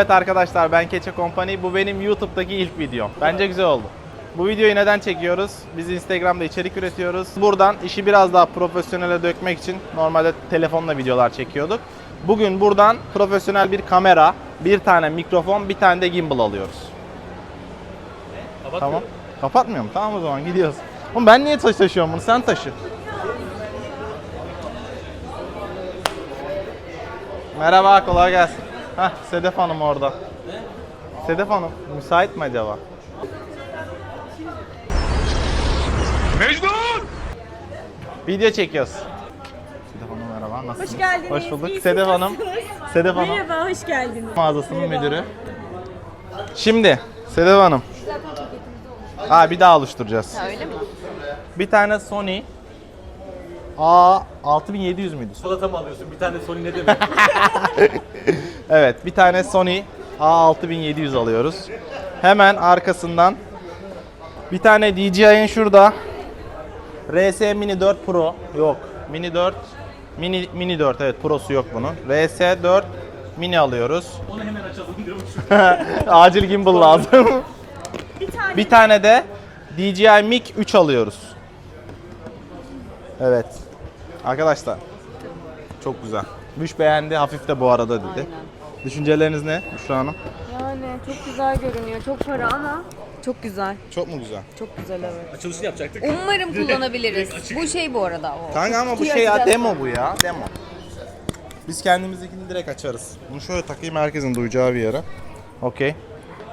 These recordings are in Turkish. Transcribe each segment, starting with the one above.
Evet arkadaşlar ben Keçe Company. Bu benim YouTube'daki ilk videom. Bence güzel oldu. Bu videoyu neden çekiyoruz? Biz Instagram'da içerik üretiyoruz. Buradan işi biraz daha profesyonele dökmek için normalde telefonla videolar çekiyorduk. Bugün buradan profesyonel bir kamera, bir tane mikrofon, bir tane de gimbal alıyoruz. Tamam. Kapatmıyorum. Tamam o zaman gidiyoruz. Oğlum ben niye taş taşıyorum bunu? Sen taşı. Merhaba, kolay gelsin. Hah, Sedef Hanım orada. Sedef Hanım, müsait mi acaba? Mecnun! Video çekiyoruz. Sedef Hanım merhaba, nasılsınız? Hoş geldiniz. Hoş bulduk. İyi, Sedef Hanım, nasılsınız? Sedef Hanım Merhaba, hoş geldiniz. mağazasının müdürü. Şimdi, Sedef Hanım. Aa, bir daha oluşturacağız. Öyle mi? Bir tane Sony A6700 müydü? Salata mı alıyorsun? Bir tane Sony ne demek? Evet, bir tane Sony A6700 alıyoruz. Hemen arkasından bir tane DJI'nin şurada RS Mini 4 Pro yok. Mini 4 Mini Mini 4 evet Pro'su yok bunun. RS 4 Mini alıyoruz. Onu hemen açalım. Acil gimbal lazım. Bir tane bir tane de DJI Mic 3 alıyoruz. Evet. Arkadaşlar çok güzel. Müş beğendi hafif de bu arada dedi. Düşünceleriniz ne Büşra Hanım? Yani çok güzel görünüyor. Çok para ama çok güzel. Çok mu güzel? Çok güzel evet. Açılışı yapacaktık. Umarım kullanabiliriz. Bu şey bu arada o. Kanka ama bu Kutuyu şey ya açacağız. demo bu ya demo. Biz kendimizdekini direkt açarız. Bunu şöyle takayım herkesin duyacağı bir yere. Okey.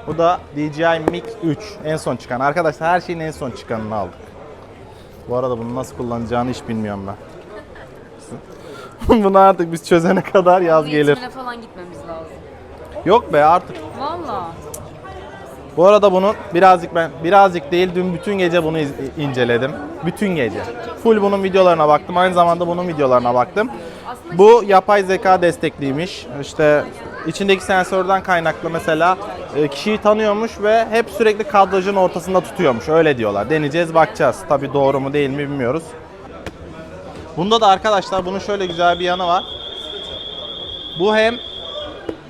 Bu da DJI Mic 3 en son çıkan. Arkadaşlar her şeyin en son çıkanını aldık. Bu arada bunu nasıl kullanacağını hiç bilmiyorum ben. bunu artık biz çözene kadar yaz gelir. Eğitimine falan gitmemiz lazım. Yok be artık. Valla. Bu arada bunun birazcık ben birazcık değil dün bütün gece bunu iz- inceledim. Bütün gece. Full bunun videolarına baktım. Aynı zamanda bunun videolarına baktım. Bu yapay zeka destekliymiş. İşte içindeki sensörden kaynaklı mesela e, kişiyi tanıyormuş ve hep sürekli kadrajın ortasında tutuyormuş. Öyle diyorlar. Deneyeceğiz, bakacağız. Tabii doğru mu değil mi bilmiyoruz. Bunda da arkadaşlar bunun şöyle güzel bir yanı var. Bu hem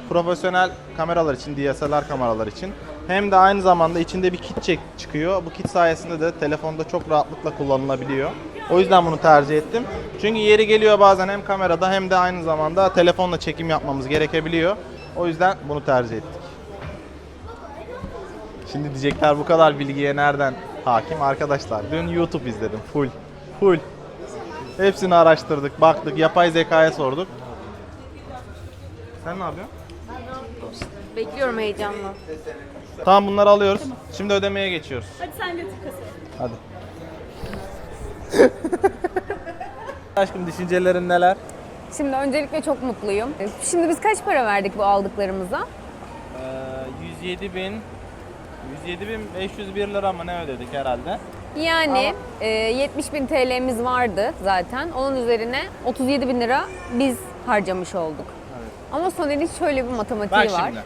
profesyonel kameralar için, DSLR kameralar için hem de aynı zamanda içinde bir kit çek çıkıyor. Bu kit sayesinde de telefonda çok rahatlıkla kullanılabiliyor. O yüzden bunu tercih ettim. Çünkü yeri geliyor bazen hem kamerada hem de aynı zamanda telefonla çekim yapmamız gerekebiliyor. O yüzden bunu tercih ettik. Şimdi diyecekler bu kadar bilgiye nereden hakim arkadaşlar? Dün YouTube izledim full. Full. Hepsini araştırdık, baktık, yapay zekaya sorduk. Sen ne yapıyorsun? Bekliyorum heyecanla. Tamam bunları alıyoruz. Şimdi ödemeye geçiyoruz. Hadi sen götür kasaya. Hadi. Aşkım düşüncelerin neler? Şimdi öncelikle çok mutluyum. Şimdi biz kaç para verdik bu aldıklarımıza? Ee, 107 bin 107 bin 501 lira mı ne ödedik herhalde? Yani e, 70 bin TL'miz vardı zaten. Onun üzerine 37 bin lira biz harcamış olduk. Ama Soner'in şöyle bir matematiği Bak var. şimdi.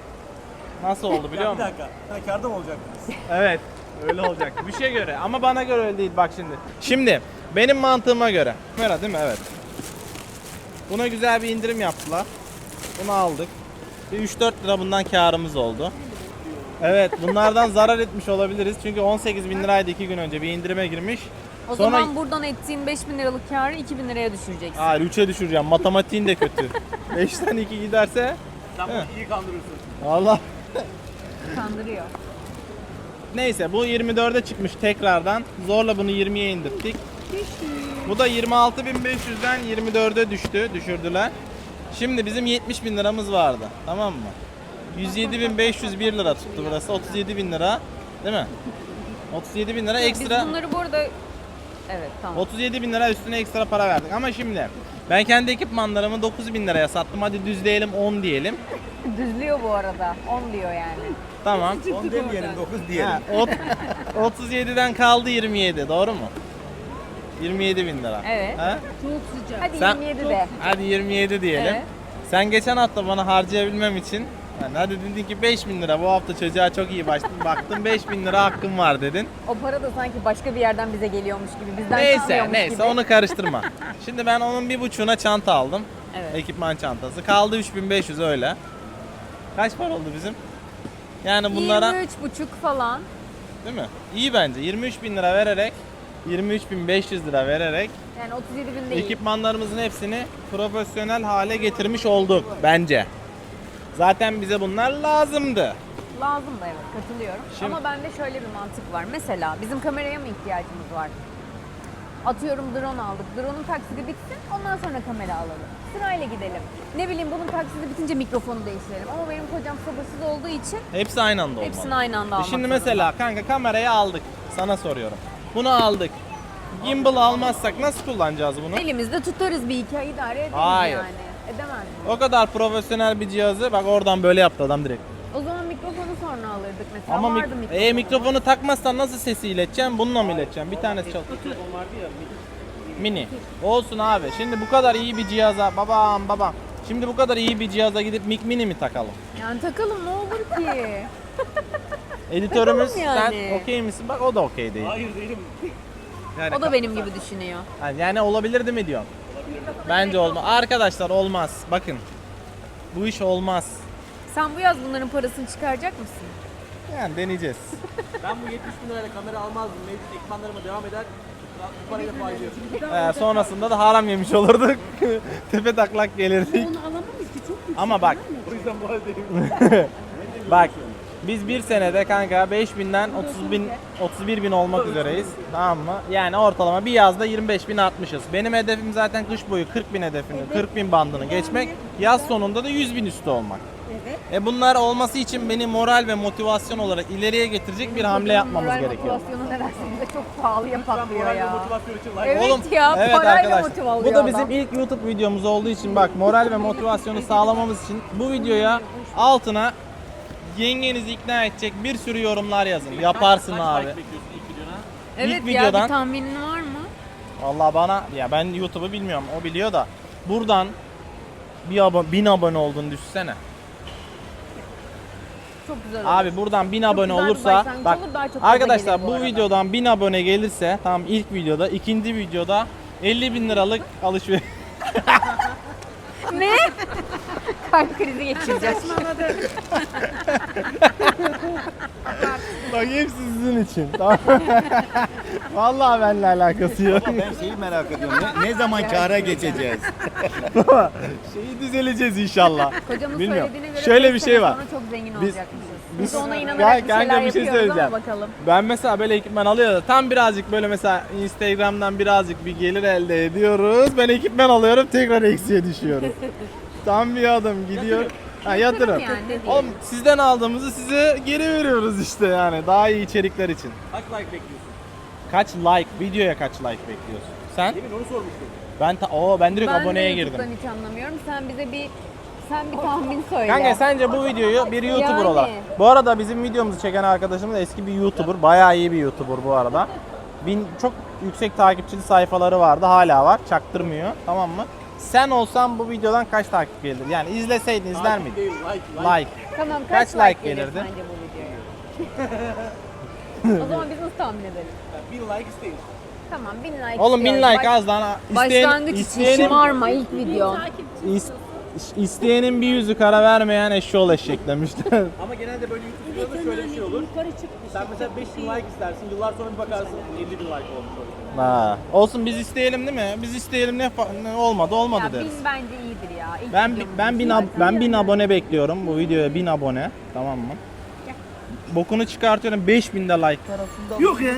Nasıl oldu biliyor Bir musun? dakika. Ha, kârda mı olacaktınız? Evet. Öyle olacak. Bir şey göre ama bana göre öyle değil bak şimdi. Şimdi benim mantığıma göre. Kamera değil mi? Evet. Buna güzel bir indirim yaptılar. Bunu aldık. Bir 3-4 lira bundan karımız oldu. Evet bunlardan zarar etmiş olabiliriz. Çünkü 18 bin liraydı 2 gün önce bir indirime girmiş. O Sonra- zaman buradan ettiğin 5 bin liralık karı 2 bin liraya düşüreceksin. Hayır 3'e düşüreceğim. Matematiğin de kötü. 5'ten 2 giderse Sen bunu iyi kandırıyorsun. Allah. Kandırıyor. Neyse bu 24'e çıkmış tekrardan. Zorla bunu 20'ye indirttik. Bu da 26.500'den 24'e düştü. Düşürdüler. Şimdi bizim 70 bin liramız vardı. Tamam mı? 107.501 lira tuttu burası. 37 bin lira. Değil mi? 37 bin lira ekstra. Biz bunları bu arada... Evet tamam. 37 bin lira üstüne ekstra para verdik. Ama şimdi ben kendi ekipmanlarımı 9 bin liraya sattım. Hadi düzleyelim 10 diyelim. Düzlüyor bu arada. 10 diyor yani. Tamam. 10 demeyelim 9 diyelim. Ha, ot- 37'den kaldı 27 doğru mu? 27 bin lira. Evet. Ha? Hadi Sen- 27 de. Hadi 27 diyelim. Evet. Sen geçen hafta bana harcayabilmem için yani hadi dedin ki 5 bin lira bu hafta çocuğa çok iyi başladın baktın 5 bin lira hakkım var dedin. O para da sanki başka bir yerden bize geliyormuş gibi, bizden Neyse neyse gibi. onu karıştırma. Şimdi ben onun bir buçuğuna çanta aldım. Evet. Ekipman çantası. Kaldı 3500 öyle. Kaç para oldu bizim? Yani bunlara 23,5 falan. değil mi? İyi bence. 23 bin lira vererek 23.500 lira vererek Yani 37 bin değil. ekipmanlarımızın hepsini profesyonel hale getirmiş olduk bence. Zaten bize bunlar lazımdı. Lazım da evet katılıyorum. Şimdi- Ama bende şöyle bir mantık var. Mesela bizim kameraya mı ihtiyacımız var? Atıyorum drone aldık. Drone'un taksidi bitsin ondan sonra kamera alalım. Sırayla gidelim. Ne bileyim bunun taksidi bitince mikrofonu değiştirelim. Ama benim kocam sabırsız olduğu için Hepsi aynı anda olmalı. hepsini aynı anda E almak Şimdi zorunda. mesela kanka kamerayı aldık. Sana soruyorum. Bunu aldık. Gimbal almazsak nasıl kullanacağız bunu? Elimizde tutarız bir iki ay idare ederiz Hayır. yani. Edemez mi? O kadar profesyonel bir cihazı bak oradan böyle yaptı adam direkt. O zaman mikrofonu sonra alırdık mesela. Ama Vardı mik- mikrofonu. e, mikrofonu takmazsan nasıl sesi ileteceğim? Bununla mı ileteceğim? Bir tanesi çal. Telefon vardı ya. Mini. Olsun abi. Şimdi bu kadar iyi bir cihaza babam babam. Şimdi bu kadar iyi bir cihaza gidip mic mini mi takalım? Yani takalım ne olur ki? Editörümüz Takalım yani. sen okey misin? Bak o da okey değil. Hayır değilim. Yani, o da benim gibi düşünüyor. Yani, yani olabilirdi mi diyorsun? Bence olmaz. Arkadaşlar olmaz. Bakın. Bu iş olmaz. Sen bu yaz bunların parasını çıkaracak mısın? Yani deneyeceğiz. Ben bu 70 bin lirayla kamera almazdım. Mevcut ekipmanlarıma devam eder. Bu parayla faiz. Ee, sonrasında da haram yemiş olurduk. Tepe taklak gelirdik. Onu alamayız ki çok. Ama bak O yüzden bu haldeyim. bak biz bir senede kanka 5000'den 30 bin 31 bin olmak üzereyiz. Tamam mı? Yani ortalama bir yazda 25 bin artmışız. Benim hedefim zaten kış boyu 40 bin hedefini, 40 bin bandını geçmek. Yaz sonunda da 100 bin üstü olmak. Evet. E bunlar olması için beni moral ve motivasyon olarak ileriye getirecek bir hamle yapmamız Moral gerekiyor. motivasyonu nedense bize çok pahalıya patlıyor ya. motivasyon için like. Evet Oğlum, ya evet parayla arkadaşlar. motive oluyor Bu da bizim adam. ilk YouTube videomuz olduğu için bak moral ve motivasyonu sağlamamız için bu videoya altına yengenizi ikna edecek bir sürü yorumlar yazın. Yaparsın Kaç abi. like bekliyorsun ilk videona? Evet ilk ya videodan- bir tahminin var mı? Vallahi bana ya ben YouTube'u bilmiyorum o biliyor da buradan bir abone, bin abone olduğunu düşünsene. Çok güzel olur. Abi buradan 1000 abone olursa bak olur, arkadaşlar bu bu arada. videodan 1000 abone gelirse tam ilk videoda ikinci videoda 50 bin liralık alışveriş. ne? Kalp krizi geçireceğiz. Bak hepsi sizin için. Tamam. Vallahi benimle alakası yok. Ben şeyi merak ediyorum. Ne, ne zaman kâra geçeceğiz? Şeyi düzeleceğiz inşallah. Kocamın Bilmiyorum. söylediğine göre Şöyle beş bir sene şey var. Sonra çok zengin Biz-. Biz, ona Ya inanarak bir şeyler bir şey yapıyoruz söyleyeceğim. ama bakalım. Ben mesela böyle ekipman alıyor da tam birazcık böyle mesela Instagram'dan birazcık bir gelir elde ediyoruz. Ben ekipman alıyorum tekrar eksiye düşüyorum. tam bir adım gidiyor. Ha yatırım. yani, ne diyeyim. Oğlum sizden aldığımızı size geri veriyoruz işte yani daha iyi içerikler için. Kaç like bekliyorsun? Kaç like, videoya kaç like bekliyorsun? Sen? Demin onu sormuştum. Ben ta- Oo ben direkt Ben aboneye de girdim. YouTube'dan hiç anlamıyorum. Sen bize bir sen bir tahmin söyle. Kanka sence bu videoyu bir YouTuber Yani. olarak. Bu arada bizim videomuzu çeken arkadaşımız eski bir YouTuber. Bayağı iyi bir YouTuber bu arada. Bin, çok yüksek takipçili sayfaları vardı. Hala var. Çaktırmıyor. Tamam mı? Sen olsan bu videodan kaç takip gelir? Yani izleseydin izler miydin? Değil, like, like. Like. Tamam kaç, Kaç like, like gelir gelirdi? sence bu videoya? o zaman biz nasıl tahmin edelim? Bin like isteyin. Tamam bin like Oğlum bin like Baş- az lan. İsteyen, Başlangıç için isteyenin, şımarma ilk video. is- isteyenin bir yüzü kara vermeyen eşşoğlu eşek demişler. Ama genelde böyle YouTube videolarda şöyle bir şey olur. Yukarı çık. Sen mesela 5000 like istersin. Yıllar sonra bir bakarsın 50 bin like olmuş olur. ha. Olsun biz isteyelim değil mi? Biz isteyelim ne, fa- ne olmadı olmadı Ya deriz. bin bence iyidir ya. İlk Ben videomuz ben bin ab- ben bin abone bekliyorum bu videoya bin abone tamam mı? Bokunu çıkartıyorum 5000 de like. Yok ya.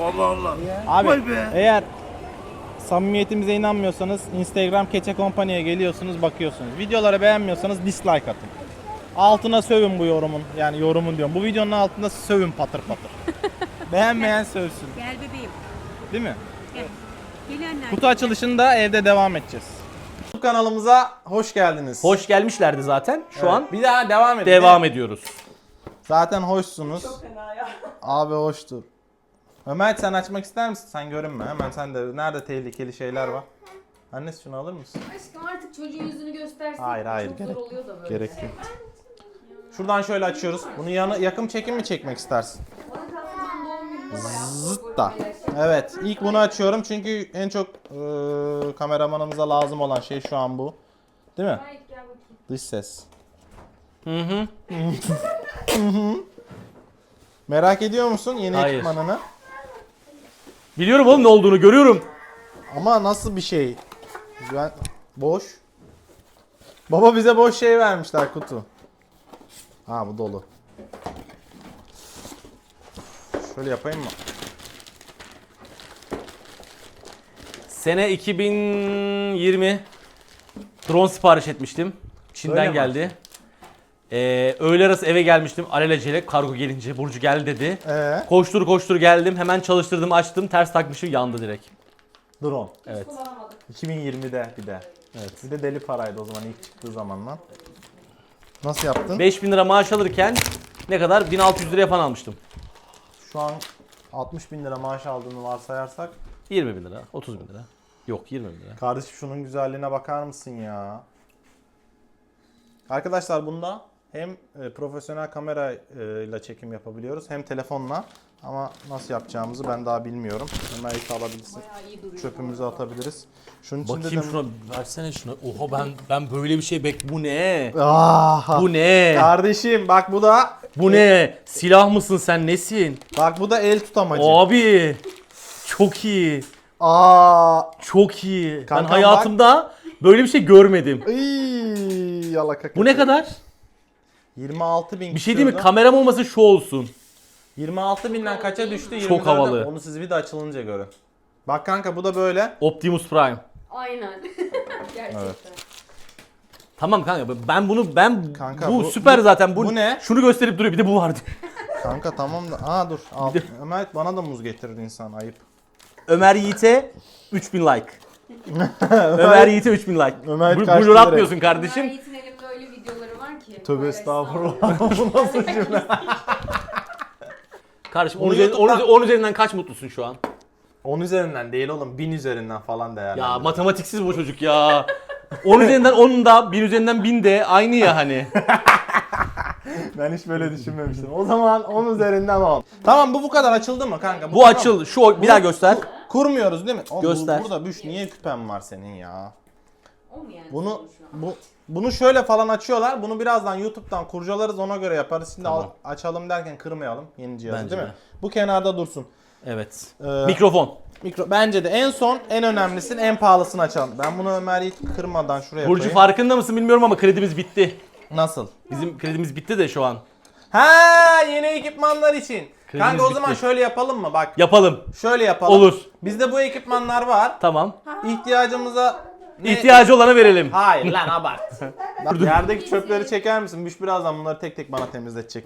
Allah Allah. Abi Vay be. eğer samimiyetimize inanmıyorsanız Instagram Keçe Company'ye geliyorsunuz bakıyorsunuz. Videoları beğenmiyorsanız dislike atın. Altına sövün bu yorumun. Yani yorumun diyorum. Bu videonun altında sövün patır patır. Beğenmeyen sövsün. Gel bebeğim. Değil mi? Gel anne. Kutu açılışında evde devam edeceğiz. YouTube kanalımıza hoş geldiniz. Hoş gelmişlerdi zaten. Şu Evet, an bir daha devam edelim. devam ediyoruz. Zaten hoşsunuz. Abi hoştur. Ömer sen açmak ister misin? Sen görünme. Hemen sen de nerede tehlikeli şeyler var? Annesi şunu alır mısın? Aşkım artık çocuğun yüzünü göstersin. Hayır hayır Çok gerek, zor oluyor da böyle. gerek yok. Şuradan şöyle açıyoruz. Bunu yanı, yakın çekim mi çekmek istersin? Zıt da. Evet ilk bunu açıyorum çünkü en çok eee, kameramanımıza lazım olan şey şu an bu. Değil mi? Dış ses. Merak ediyor musun yeni Hayır. ekipmanını? Biliyorum oğlum ne olduğunu görüyorum. Ama nasıl bir şey? Ben boş. Baba bize boş şey vermişler kutu. Ha bu dolu. Şöyle yapayım mı? Sene 2020 drone sipariş etmiştim. Çin'den Öyle mi? geldi. Ee, öğle arası eve gelmiştim. Alelacele kargo gelince Burcu gel dedi. Ee, Koştur koştur geldim. Hemen çalıştırdım açtım. Ters takmışım yandı direkt. drone. Evet. 2020'de bir de. Evet. Bir de deli paraydı o zaman ilk çıktığı zamanlar. Nasıl yaptın? 5000 lira maaş alırken ne kadar? 1600 liraya falan almıştım. Şu an 60 bin lira maaş aldığını varsayarsak 20 bin lira, 30 bin lira. Yok 20 bin lira. Kardeşim şunun güzelliğine bakar mısın ya? Arkadaşlar bunda hem e, profesyonel kamera ile çekim yapabiliyoruz hem telefonla ama nasıl yapacağımızı ben daha bilmiyorum. Hemen ilk alabilirsin. Çöpümüzü atabiliriz. Şunun içinde Bakayım de... şuna, versene şuna. Oha ben ben böyle bir şey bek. Bu ne? Ah, Bu ne? Kardeşim bak bu da Bu ne? Silah mısın sen nesin? bak bu da el tutamacı. Abi çok iyi. Aa, Çok iyi. ben Kankam hayatımda böyle bir şey görmedim. iy, yalaka. Bu ne kadar? 26 bin Bir şey değil mi? Kameram olmasa şu olsun. 26 binden kaça düştü? Çok 24'e. havalı. Onu siz bir de açılınca görün. Bak kanka bu da böyle. Optimus Prime. Aynen. Gerçekten. Tamam kanka ben bunu ben Kanka, bu, bu- süper bu- zaten bu, bu ne? Şunu gösterip duruyor bir de bu vardı. Kanka tamam da. Aa dur. Al. Ömer bana da muz getirir insan ayıp. Ömer Yiğit'e 3000 like. Ömer Yiğit'e 3000 like. Ömer Bu, kaçtı blur direkt. atmıyorsun kardeşim. Yiğit'in elimde öyle videoları var ki. Tövbe estağfurullah. bu nasıl cümle? Kardeşim Bunu 10 üzerinden, YouTube'dan- 10 üzerinden kaç mutlusun şu an? 10 üzerinden değil oğlum 1000 üzerinden falan değerli. Ya matematiksiz bu çocuk ya. 10 üzerinden 10 da 1000 üzerinden 1000 de aynı ya hani. Ben hiç böyle düşünmemiştim. O zaman 10 üzerinden 10. Tamam bu bu kadar açıldı mı kanka? Bu tamam. açıl şu bir daha göster. Kurmuyoruz değil mi? Oğlum, bu- Göster. burada büş niye küpen var senin ya? O mu yani? Bunu sorun şu an? bu bunu şöyle falan açıyorlar. Bunu birazdan YouTube'dan kurcalarız ona göre yaparız. Şimdi Tamam. al- açalım derken kırmayalım yeni cihazı Bence değil mi? de. Bu kenarda dursun. Evet. Ee, Mikrofon. Mikro bence de en son en önemlisini en pahalısını açalım. Ben bunu Ömer Yiğit kırmadan şuraya Burcu koyayım. farkında mısın bilmiyorum ama kredimiz bitti. Nasıl? Bizim kredimiz bitti de şu an. Ha yeni ekipmanlar için. Kredimiz Kanka o zaman bitti. şöyle yapalım mı? Bak Yapalım. şöyle yapalım. Olur. Bizde bu ekipmanlar var. Tamam. İhtiyacımıza ne- İhtiyacı olana verelim. Hayır lan abart. Yerdeki çöpleri çeker misin? Müş birazdan bunları tek tek bana temizletecek.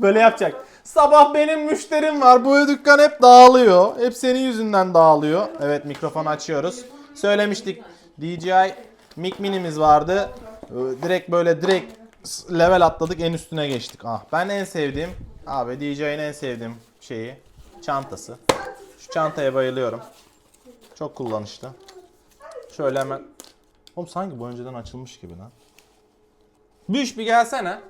Böyle yapacak. Sabah benim müşterim var. Bu dükkan hep dağılıyor. Hep senin yüzünden dağılıyor. Evet mikrofonu açıyoruz. Söylemiştik. DJI Mic Mini'miz vardı. Ee, Direkt böyle direkt level atladık en üstüne geçtik. Ah ben en sevdiğim abi DJI'nin en sevdiğim şeyi çantası. Şu çantaya bayılıyorum. Çok kullanışlı. Şöyle hemen. Oğlum sanki bu önceden açılmış gibi lan. Büş bir gelsene.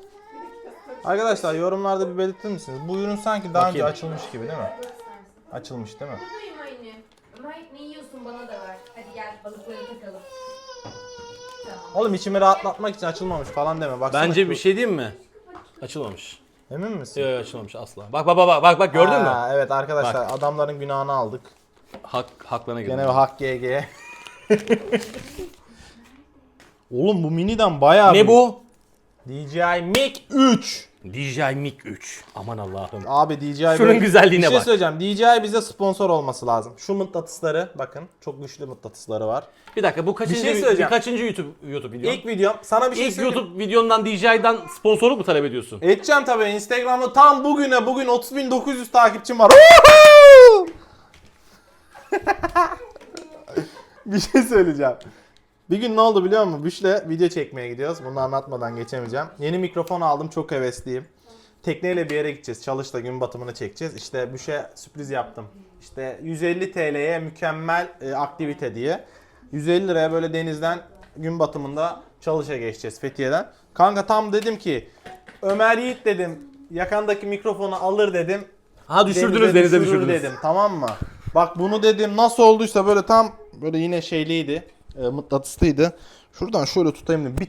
Arkadaşlar yorumlarda bir belirtir misiniz? Bu ürün sanki daha önce Bakayım. açılmış gibi değil mi? Açılmış değil mi? Buradayım anne. Ne yiyorsun bana da ver. Hadi gel balıkları takalım. Oğlum içimi rahatlatmak için açılmamış falan deme. Baksana Bence şu- bir şey diyeyim mi? Açılmamış. Emin misin? Yok yok, açılmamış asla. Bak bak bak bak bak gördün mü? Ha, Evet arkadaşlar adamların günahını aldık. Hak haklarına girdi. Gene hak GG. Oğlum bu miniden bayağı Ne büyük. bu? DJI Mic 3. DJI Mic 3. Aman Allah'ım. Abi DJI Şunun böyle- güzelliğine bir şey bak. söyleyeceğim. DJI bize sponsor olması lazım. Şu mıknatısları bakın. Çok güçlü mıknatısları var. Bir dakika bu kaçıncı, şey bir söyleyeceğim. kaçıncı YouTube YouTube videon? İlk videom. Sana bir şey İlk söyleyeyim. YouTube videondan DJI'dan sponsorluk mu talep ediyorsun? Edeceğim tabii. Instagram'da tam bugüne bugün 30.900 takipçim var. bir şey söyleyeceğim. Bir gün ne oldu biliyor musun? Büş'le video çekmeye gidiyoruz. Bunu anlatmadan geçemeyeceğim. Yeni mikrofon aldım. Çok hevesliyim. Tekneyle bir yere gideceğiz. Çalış'ta gün batımını çekeceğiz. İşte Büş'e sürpriz yaptım. İşte 150 TL'ye mükemmel e, aktivite diye. 150 liraya böyle denizden gün batımında Çalış'a geçeceğiz Fethiye'den. Kanka tam dedim ki Ömer Yiğit dedim yakandaki mikrofonu alır dedim. Ha düşürdünüz denize düşürür düşürdünüz. dedim tamam mı? Bak bunu dedim nasıl olduysa böyle tam böyle yine şeyliydi. E, mıknatıslıydı. Şuradan şöyle tutayım dedim. Bir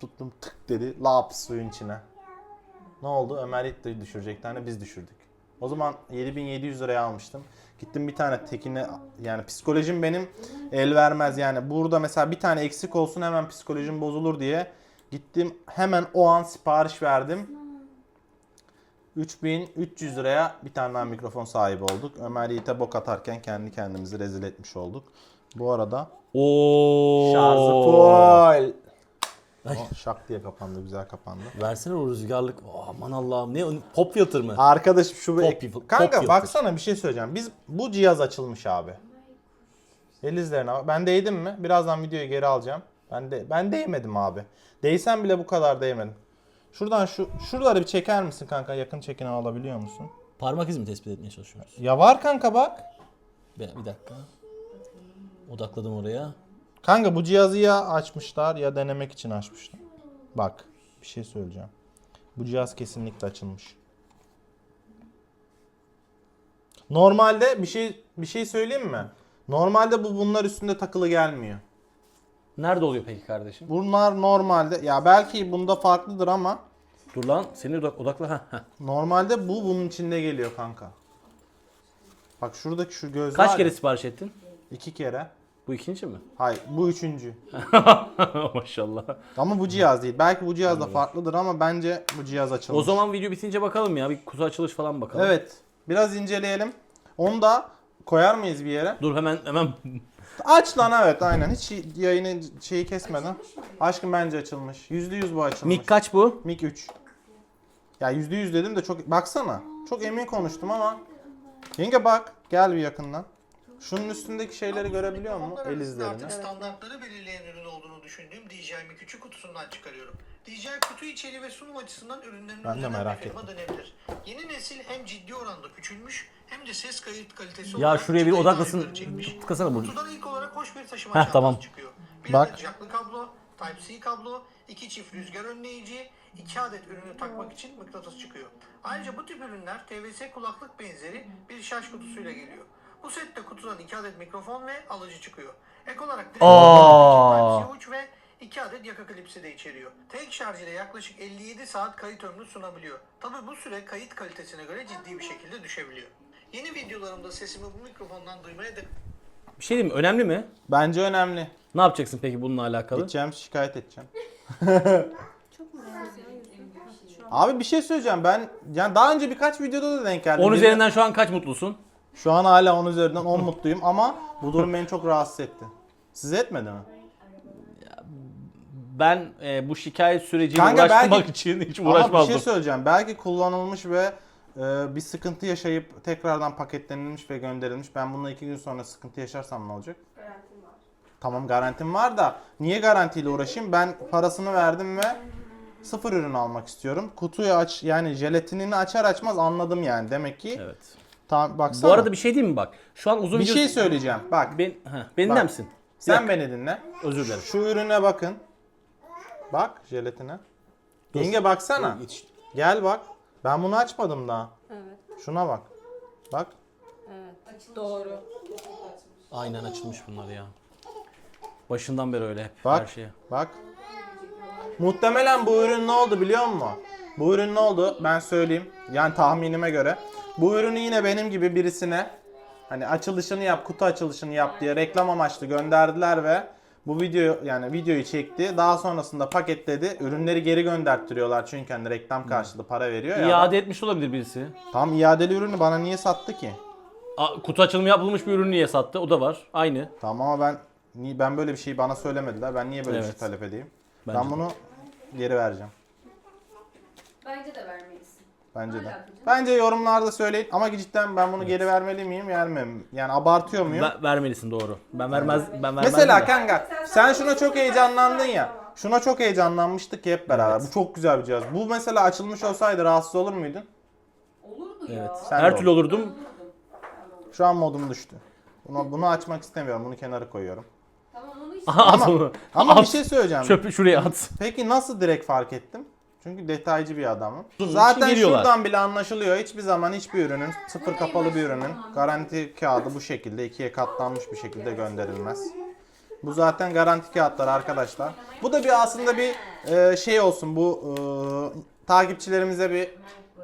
tuttum tık dedi. Laps suyun içine. Ne oldu? Ömer Yiğit düşürecekti. Hani biz düşürdük. O zaman 7700 liraya almıştım. Gittim bir tane tekine yani psikolojim benim el vermez yani. Burada mesela bir tane eksik olsun hemen psikolojim bozulur diye gittim hemen o an sipariş verdim. 3300 liraya bir tane daha mikrofon sahibi olduk. Ömer Yiğit'e bok atarken kendi kendimizi rezil etmiş olduk. Bu arada Oo. şarjı full. O şak diye kapandı, güzel kapandı. Versene o rüzgarlık. Oh, aman Allah'ım ne pop filter mı? Arkadaşım şu Pop bir... pop Kanka filter. baksana bir şey söyleyeceğim. Biz bu cihaz açılmış abi. El izlerine bak. Ben değdim mi? Birazdan videoyu geri alacağım. Ben de ben değmedim abi. Değsem bile bu kadar değmedim. Şuradan şu şuraları bir çeker misin kanka? Yakın çekini alabiliyor musun? Parmak izi mi tespit etmeye çalışıyoruz? Ya var kanka bak. Bir, bir dakika. Odakladım oraya. Kanka bu cihazı ya açmışlar ya denemek için açmışlar. Bak bir şey söyleyeceğim. Bu cihaz kesinlikle açılmış. Normalde bir şey bir şey söyleyeyim mi? Normalde bu bunlar üstünde takılı gelmiyor. Nerede oluyor peki kardeşim? Bunlar normalde ya belki bunda farklıdır ama Dur lan seni odak, odakla. Heh. normalde bu bunun içinde geliyor kanka. Bak şuradaki şu göz var Kaç ya, kere sipariş ettin? iki kere. Bu ikinci mi? Hayır bu üçüncü. Maşallah. Ama bu cihaz değil. Belki bu cihaz da farklıdır ama bence bu cihaz açılmış. O zaman video bitince bakalım ya. Bir kutu açılış falan bakalım. Evet. Biraz inceleyelim. Onu da koyar mıyız bir yere? Dur hemen hemen. Aç lan evet aynen. Hiç yayını şeyi kesmeden. Aşkım bence açılmış. %100 bu açılmış. Mik kaç bu? Mik 3. Ya %100 dedim de çok baksana. Çok emin konuştum ama. Yenge bak gel bir yakından. Şunun üstündeki şeyleri görebiliyor? Onlar El izlerini. Artık standartları belirleyen ürün olduğunu düşündüğüm DJI küçük kutusundan çıkarıyorum. DJI kutu içeriği ve sunum açısından ürünlerin Ben de merak bir firma dönebilir. Yeni nesil hem ciddi oranda küçülmüş hem de ses kayıt kalitesi Ya şuraya bir odaklasın. Tıklasana bunu. Kutudan ilk olarak hoş bir taşıma Heh, tamam. çıkıyor. Bir Bak. adet jacklı kablo, Type-C kablo, iki çift rüzgar önleyici, iki adet ürünü takmak için mıknatıs çıkıyor. Ayrıca bu tip ürünler TVS kulaklık benzeri bir şarj kutusuyla geliyor. Bu sette kutudan iki adet mikrofon ve alıcı çıkıyor. Ek olarak direkt Aa. Type-C uç ve iki adet yaka klipsi de içeriyor. Tek şarj ile yaklaşık 57 saat kayıt ömrü sunabiliyor. Tabi bu süre kayıt kalitesine göre ciddi bir şekilde düşebiliyor. Yeni videolarımda sesimi bu mikrofondan duymaya da Bir şey diyeyim mi? Önemli mi? Bence önemli. Ne yapacaksın peki bununla alakalı? Gideceğim şikayet edeceğim. Abi bir şey söyleyeceğim ben yani daha önce birkaç videoda da denk geldim. 10 Birine- üzerinden şu an kaç mutlusun? Şu an hala 10 üzerinden 10 mutluyum ama bu durum beni çok rahatsız etti. Sizi etmedi mi? Ben e, bu şikayet sürecini Kanka uğraştırmak belki- için hiç Ama bir uğraşmazdım. şey söyleyeceğim. Belki kullanılmış ve e, bir sıkıntı yaşayıp tekrardan paketlenilmiş ve gönderilmiş. Ben bununla iki gün sonra sıkıntı yaşarsam ne olacak? Tamam garantim var da niye garantiyle uğraşayım? Ben parasını verdim ve sıfır ürün almak istiyorum. Kutuyu aç yani jelatinini açar açmaz anladım yani. Demek ki Evet. Tamam baksana. Bu arada bir şey diyeyim mi bak? Şu an uzun bir video... şey söyleyeceğim. Bak Ben, heh, beni Bak. misin? sen beni dinle. Özür dilerim. Şu ürüne bakın. Bak jelatine. Yenge baksana. Yetiş- Gel bak. Ben bunu açmadım daha. Evet. Şuna bak. Bak. Aynen açılmış bunlar ya. Başından beri öyle hep Bak. her şeye. Bak. Muhtemelen bu ürün ne oldu biliyor musun? Bu ürün ne oldu? Ben söyleyeyim. Yani tahminime göre. Bu ürünü yine benim gibi birisine hani açılışını yap, kutu açılışını yap diye reklam amaçlı gönderdiler ve bu video yani videoyu çekti. Daha sonrasında paketledi. Ürünleri geri gönderttiriyorlar çünkü hani reklam karşılığı para veriyor ya. İade etmiş olabilir birisi. Tam iadeli ürünü bana niye sattı ki? A, kutu açılımı yapılmış bir ürünü niye sattı? O da var. Aynı. Tamam ama ben ni- ben böyle bir şeyi bana söylemediler. Ben niye böyle bir Evet. şey talep edeyim? Bence ben de. bunu geri vereceğim. Bence de vermelisin. Bence de. Bence yorumlarda söyleyin ama cidden ben bunu geri vermeli miyim, vermem? Yani abartıyor muyum? Ver- vermelisin doğru. Ben vermez ben vermezdim Mesela de. kanka sen şuna çok heyecanlandın ya. Şuna çok heyecanlanmıştık ki hep beraber. Bu çok güzel bir cihaz. Bu mesela açılmış olsaydı rahatsız olur muydun? Olurdu Evet. Sen de Her türlü ol. olurdum. Şu an modum düştü. Bunu, bunu açmak istemiyorum. Bunu kenara koyuyorum. Tamam onu at onu. Ama At. bir şey söyleyeceğim. Çöpü şuraya at. Peki nasıl direkt fark ettim? Çünkü detaycı bir adamım. Bunun Zaten geliyorlar. şuradan bile anlaşılıyor. Hiçbir zaman hiçbir ürünün sıfır kapalı bir ürünün garanti kağıdı bu şekilde ikiye katlanmış bir şekilde gönderilmez. Bu zaten garanti kağıtları arkadaşlar. Bu da bir aslında bir e, şey olsun. Bu e, takipçilerimize bir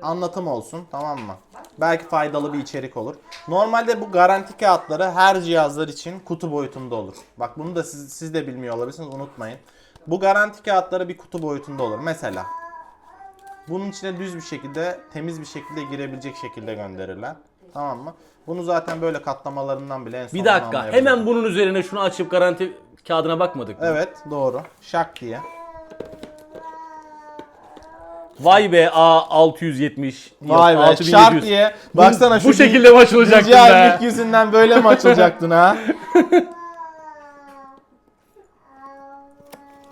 anlatım olsun. Tamam mı? Belki faydalı bir içerik olur. Normalde bu garanti kağıtları her cihazlar için kutu boyutunda olur. Bak bunu da siz, siz de bilmiyor olabilirsiniz unutmayın. Bu garanti kağıtları bir kutu boyutunda olur. Mesela bunun içine düz bir şekilde, temiz bir şekilde girebilecek şekilde gönderirler. Tamam mı? Bunu zaten böyle katlamalarından bile en Bir dakika hemen bunun üzerine şunu açıp garanti kağıdına bakmadık mı? Evet doğru. Şak diye. Vay be A670. Vay be 6700. şak diye. Baksana şu bu şekilde mi açılacaktın be? Mic yüzünden böyle mi açılacaktın ha?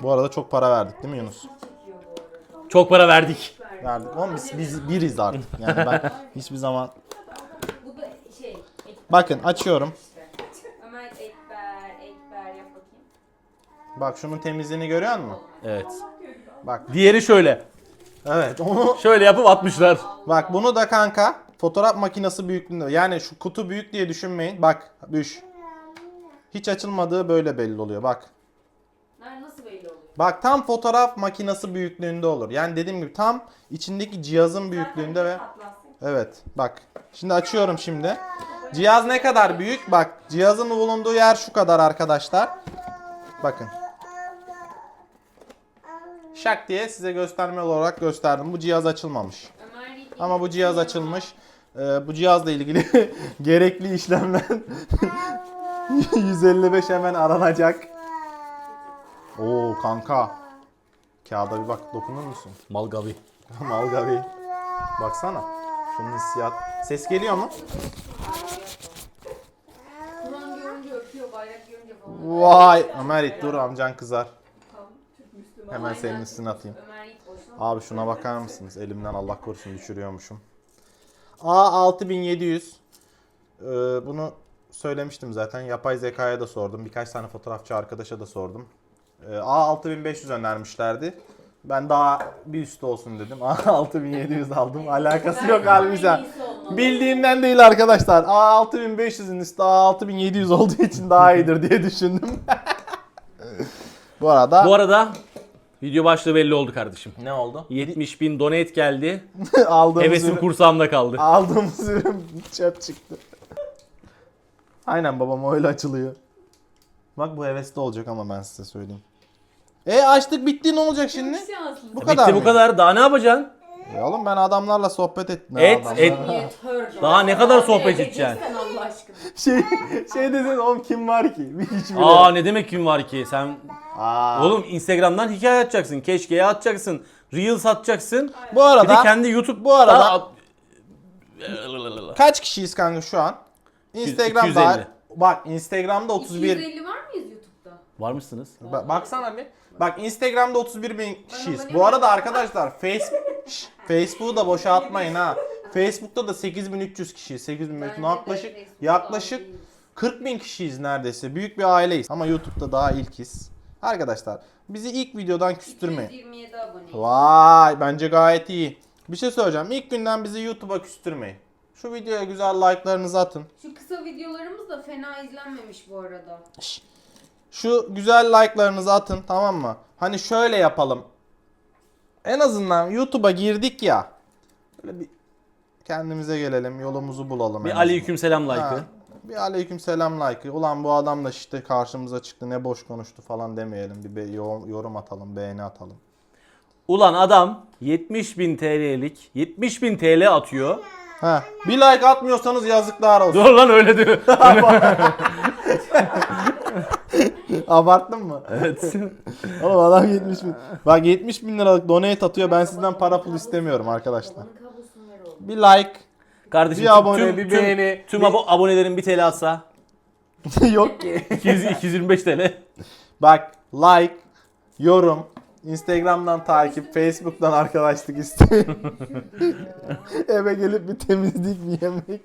Bu arada çok para verdik değil mi Yunus? Çok para verdik. Verdik. Oğlum biz, biz biriz artık. Yani ben hiçbir zaman... Şey. Bakın açıyorum. Ömer Ekber, Ekber yap bakayım. Bak şunun temizliğini görüyor musun? Evet. Bak. Diğeri şöyle. Evet onu Şöyle yapıp atmışlar. Bak bunu da kanka fotoğraf makinesi büyüklüğünde. Yani şu kutu büyük diye düşünmeyin. Bak büş. Hiç açılmadığı böyle belli oluyor. Bak. Nerede nasıl belli oluyor? Bak tam fotoğraf makinesi büyüklüğünde olur. Yani dediğim gibi tam içindeki cihazın büyüklüğünde ve Evet bak. Şimdi açıyorum şimdi. Cihaz ne kadar büyük? Bak cihazın bulunduğu yer şu kadar arkadaşlar. Bakın. Şak diye size gösterme olarak gösterdim. Bu cihaz açılmamış. Ama bu cihaz açılmış. Ee, bu cihazla ilgili gerekli işlemler 155 hemen aranacak. Oo kanka. Kağıda bir bak dokunur musun? Malgavi. Malgavi. Baksana. Şunun hissiyat. Ses geliyor mu? Kur'an görünce öpüyor, bayrak görünce falan. Vay. Ömer dur amcan kızar. Hemen senin üstüne atayım. Abi şuna bakar mısınız? Elimden Allah korusun düşürüyormuşum. A6700. Ee, bunu söylemiştim zaten. Yapay zekaya da sordum. Birkaç tane fotoğrafçı arkadaşa da sordum. Ee, A6500 önermişlerdi. Ben daha bir üstü olsun dedim. A6700 aldım. Alakası yok halbuki. Bildiğimden değil arkadaşlar. A6500'ün üstü A6700 olduğu için daha iyidir diye düşündüm. Bu arada Bu arada video başlığı belli oldu kardeşim. ne oldu? 70 bin donate geldi. Aldığımız Hevesim ürün- kursağımda kaldı. Aldığımız ürün çöp çıktı. Aynen babam öyle açılıyor. Bak bu hevesli olacak ama ben size söyleyeyim. E açtık bitti ne olacak şimdi? Bu kadar Bitti mı? bu kadar. Daha ne yapacaksın? E oğlum ben adamlarla sohbet ettim. Et, et. Daha ne kadar sohbet edeceksin? Sen Allah aşkına. Şey, şey desene oğlum kim var ki? Hiç bile. Aa ne demek kim var ki? Sen Aa. oğlum Instagram'dan hikaye atacaksın. Keşkeye atacaksın. Reels atacaksın. Bu Bir de arada kendi YouTube bu arada- kaç kişiyiz kanka şu an? Instagram'da 250. bak Instagram'da 31 250 var mıyız YouTube'da? Var mısınız? Ba- baksana bir. Bak Instagram'da 31 bin kişiyiz. Bu arada arkadaşlar Facebook Facebook'u da boşa atmayın ha. Facebook'ta da 8300 kişiyiz. 8500 Bence de yaklaşık yaklaşık değiliz. 40 bin kişiyiz neredeyse. Büyük bir aileyiz. Ama YouTube'da daha ilkiz. Arkadaşlar bizi ilk videodan küstürmeyin. 227 abone. Vay bence gayet iyi. Bir şey söyleyeceğim. İlk günden bizi YouTube'a küstürmeyin. Şu videoya güzel like'larınızı atın. Şu kısa videolarımız da fena izlenmemiş bu arada. Şu güzel like'larınızı atın tamam mı? Hani şöyle yapalım. En azından YouTube'a girdik ya. Böyle bir kendimize gelelim, yolumuzu bulalım. Bir aleyküm selam like'ı. Bir aleyküm selam like'ı. Ulan bu adam da işte karşımıza çıktı ne boş konuştu falan demeyelim. Bir yorum, yorum atalım, beğeni atalım. Ulan adam 70 bin TL'lik 70 bin TL atıyor. Ha, bir like atmıyorsanız yazıklar olsun. Dur lan öyle diyor. Abarttın mı? evet. Oğlum adam 70 bin. Bak 70 bin liralık donate atıyor. Ben sizden para pul istemiyorum arkadaşlar. Bir like. Kardeşim Bir tüm- abone, tüm, bir tüm- beğeni. Tüm, abo- abonelerin bir TL atsa Yok ki. 200, 225 TL. Bak like, yorum, Instagram'dan takip, Facebook'tan arkadaşlık isteyin. Eve gelip bir temizlik, bir yemek.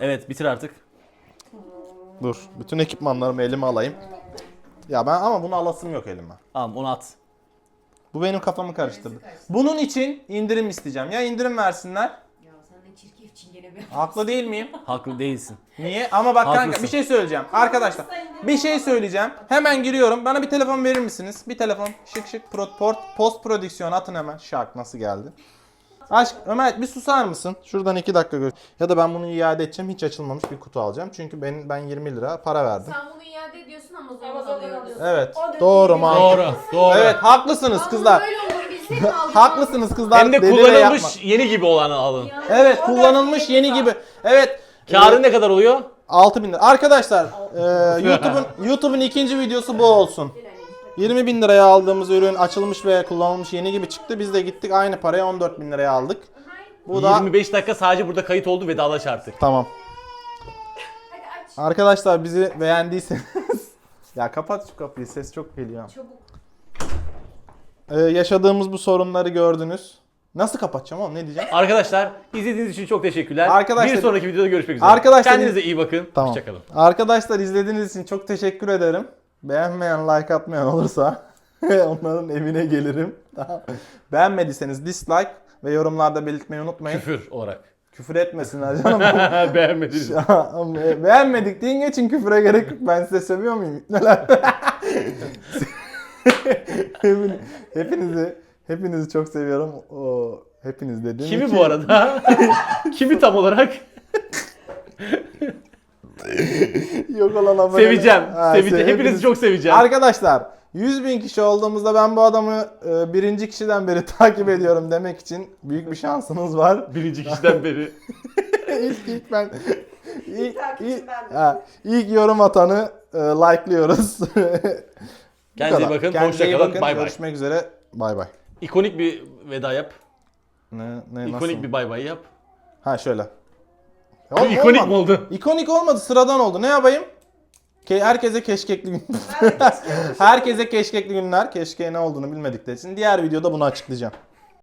Evet bitir artık. Dur, bütün ekipmanlarımı elime alayım. Ya ben ama bunu alasım yok elime. Tamam onu at. Bu benim kafamı karıştırdı. Bunun için indirim isteyeceğim. Ya indirim versinler Ya sen ne çirkef için gene bir. Haklı değil miyim? Haklı değilsin. Niye? Ama bak kanka Haklısın. bir şey söyleyeceğim. Arkadaşlar bir şey söyleyeceğim. Hemen giriyorum. Bana bir telefon verir misiniz? Bir telefon. Şık şık pro, port, post prodüksiyon atın hemen. Şak nasıl geldi? Aşk Ömer bir susar mısın? Şuradan iki dakika gör. Ya da ben bunu iade edeceğim. Hiç açılmamış bir kutu alacağım. Çünkü ben ben 20 lira para verdim. Sen bunu iade ediyorsun Amazon'dan Amazon'dan alıyorsun. alıyorsun. Evet. O da Doğru değil. mu? Doğru. Doğru. Evet haklısınız kızlar. Böyle olur. Haklısınız kızlar. Hem de Dedi ve kullanılmış yapma. yeni gibi olanı alın. Evet O da kullanılmış değil. yeni gibi. Evet. Karı ne kadar oluyor? 6000 lira. Arkadaşlar e, YouTube'un YouTube'un ikinci videosu bu olsun. 20 bin liraya aldığımız ürün açılmış ve kullanılmış yeni gibi çıktı. Biz de gittik aynı paraya 14 bin liraya aldık. Bu da 25 dakika sadece burada kayıt oldu vedalaş artık. tamam. Hadi aç. Arkadaşlar bizi beğendiyseniz ya kapat şu kapıyı ses çok geliyor. Çabuk. Ee, yaşadığımız bu sorunları gördünüz. Nasıl kapatacağım oğlum ne diyeceğim? Arkadaşlar izlediğiniz için çok teşekkürler. Arkadaşlar- bir sonraki videoda görüşmek üzere. Arkadaşlar- Kendinize iyi bakın. Tamam. Hoşçakalın. Arkadaşlar izlediğiniz için çok teşekkür ederim. Beğenmeyen, like atmayan olursa onların evine gelirim. Tamam. Beğenmediyseniz dislike ve yorumlarda belirtmeyi unutmayın. Küfür olarak. Küfür etmesinler canım. Beğenmediniz. Beğenmedik deyin geçin küfüre gerek yok. Ben size seviyor muyum? Neler? Hepinizi hepinizi çok seviyorum. O hepiniz dediğim Kimi iki- bu arada? Kimi tam olarak? Yok olan abone- Seveceğim. Ha, Seveceğim. sev- Hepinizi çok seveceğim. Arkadaşlar 100 bin kişi olduğumuzda ben bu adamı e, birinci kişiden beri takip ediyorum demek için büyük bir şansınız var. Birinci kişiden beri. ilk ilk ben ilk, ilk, ha, ilk yorum atanı e, like'lıyoruz. Kendinize bakın. Kendinize iyi Hoşçakalın. bakın. Bay bay. Görüşmek üzere. Bay bay. İkonik bir veda yap. Ne, ne, İkonik nasıl? bir bay bay yap. Ha şöyle. Bu ikonik mi oldu? İkonik olmadı sıradan oldu. Ne yapayım? Ke- herkese keşkekli gün. herkese keşkekli günler. Keşke ne olduğunu bilmedikleri için. Diğer videoda bunu açıklayacağım.